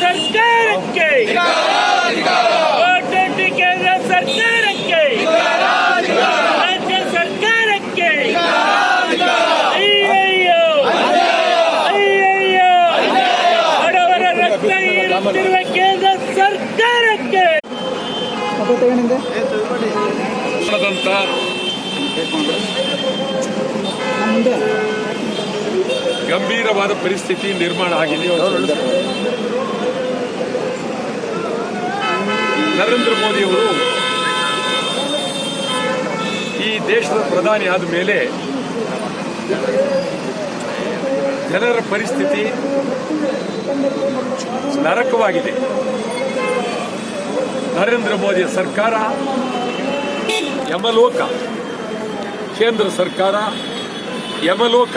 ಸರ್ಕಾರಕ್ಕೆ ಓಟಂಟಿ ಕೇಂದ್ರ ಸರ್ಕಾರಕ್ಕೆ. ರಾಜ್ಯ ಸರ್ಕಾರಕ್ಕೆ. ಅಯ್ಯಯ್ಯೋ. ಅಯ್ಯಯ್ಯೋ. ಬಡವರ ರಕ್ತ ಹೀರುತ್ತಿರುವ ಕೇಂದ್ರ ಸರ್ಕಾರಕ್ಕೆ. ಗಂಭೀರವಾದ ಪರಿಸ್ಥಿತಿ ನಿರ್ಮಾಣ ಆಗಿದೆ ನರೇಂದ್ರ ಮೋದಿಯವರು ಈ ದೇಶದ ಪ್ರಧಾನಿ ಆದ ಮೇಲೆ ಜನರ ಪರಿಸ್ಥಿತಿ ನರಕವಾಗಿದೆ. ನರೇಂದ್ರ ಮೋದಿಯ ಸರ್ಕಾರ, ಯಮಲೋಕ, ಕೇಂದ್ರ ಸರ್ಕಾರ, ಯಮಲೋಕ.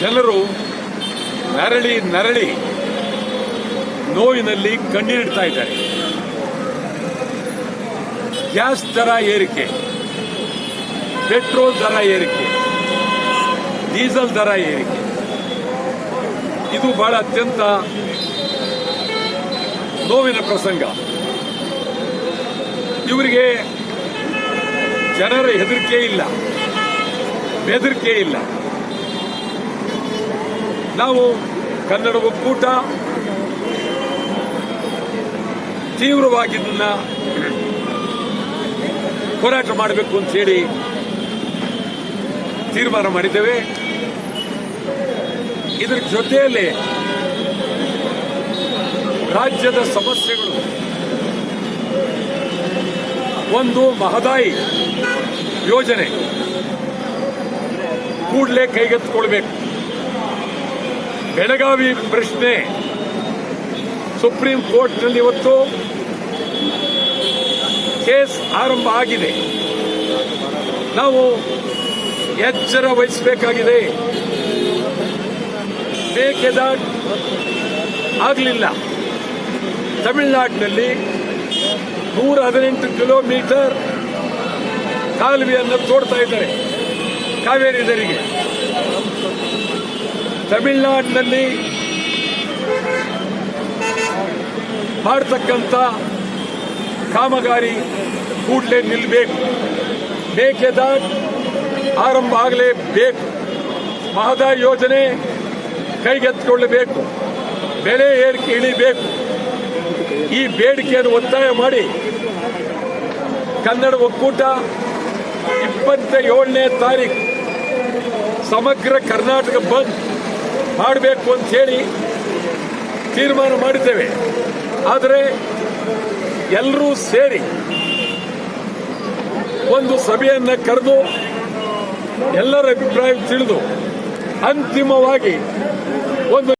ಜನರು ನರಳಿ ನರಳಿ ನೋವಿನಲ್ಲಿ ಕಣ್ಣೀರಿಡ್ತಾ ಇದ್ದಾರೆ. ಗ್ಯಾಸ್ ದರ ಏರಿಕೆ, ಪೆಟ್ರೋಲ್ ದರ ಏರಿಕೆ, ಡೀಸೆಲ್ ದರ ಏರಿಕೆ. ಇದು ಬಹಳ ಅತ್ಯಂತ ನೋವಿನ ಪ್ರಸಂಗ. ಇವರಿಗೆ ಜನರ ಹೆದರಿಕೆ ಇಲ್ಲ, ಬೆದರಿಕೆ ಇಲ್ಲ. ನಾವು ಕನ್ನಡ ಒಕ್ಕೂಟ ತೀವ್ರವಾಗಿ ಇದನ್ನ ಹೋರಾಟ ಮಾಡಬೇಕು ಅಂತ ಹೇಳಿ ತೀರ್ಮಾನ ಮಾಡಿದ್ದೇವೆ. ಇದರ ಜೊತೆಯಲ್ಲಿ ರಾಜ್ಯದ ಸಮಸ್ಯೆಗಳು. ಒಂದು ಮಹದಾಯಿ ಯೋಜನೆ. ಕೂಡಲೇ ಕೈಗೆತ್ತಿಕೊಳ್ಬೇಕು. ಬೆಳಗಾವಿ ಪ್ರಶ್ನೆ. ಸುಪ್ರೀಂ ಕೋರ್ಟ್ನಲ್ಲಿ ಇವತ್ತು ಕೇಸ್ ಆರಂಭ ಆಗಿದೆ. ನಾವು ಎಚ್ಚರ ವಹಿಸಬೇಕಾಗಿದೆ. ಬೇಕೆದ ಆಗಲಿಲ್ಲ. ತಮಿಳುನಾಡಿನಲ್ಲಿ ನೂರ ಹದಿನೆಂಟು ಕಿಲೋಮೀಟರ್ ಕಾಲುವೆಯನ್ನು ತೋಡ್ತಾ ಇದ್ದಾರೆ ಕಾವೇರಿ ನದಿಗೆ ತಮಿಳುನಾಡಿನಲ್ಲಿ ಮಾಡತಕ್ಕಂಥ ಕಾಮಗಾರಿ ಕೂಡಲೇ ನಿಲ್ಲಬೇಕು ಮೇಕೆದಾಟ್ ಆರಂಭ ಆಗಲೇಬೇಕು. ಮಹದಾಯಿ ಯೋಜನೆ ಕೈಗೆತ್ತಿಕೊಳ್ಳಬೇಕು. ಬೆಲೆ ಏರಿಕೆ ಇಳಿಬೇಕು. ಈ ಬೇಡಿಕೆಯನ್ನು ಒತ್ತಾಯ ಮಾಡಿ ಕನ್ನಡ ಒಕ್ಕೂಟ ಇಪ್ಪತ್ತ ಏಳನೇ ತಾರೀಕು ಸಮಗ್ರ ಕರ್ನಾಟಕ ಬಂದ್ ಮಾಡಬೇಕು ಅಂತ ಹೇಳಿ ತೀರ್ಮಾನ ಮಾಡಿದ್ದೇವೆ. ಆದರೆ ಎಲ್ಲರೂ ಸೇರಿ ಒಂದು ಸಭೆಯನ್ನು ಕರೆದು ಎಲ್ಲರ ಅಭಿಪ್ರಾಯ ತಿಳಿದು ಅಂತಿಮವಾಗಿ ಒಂದು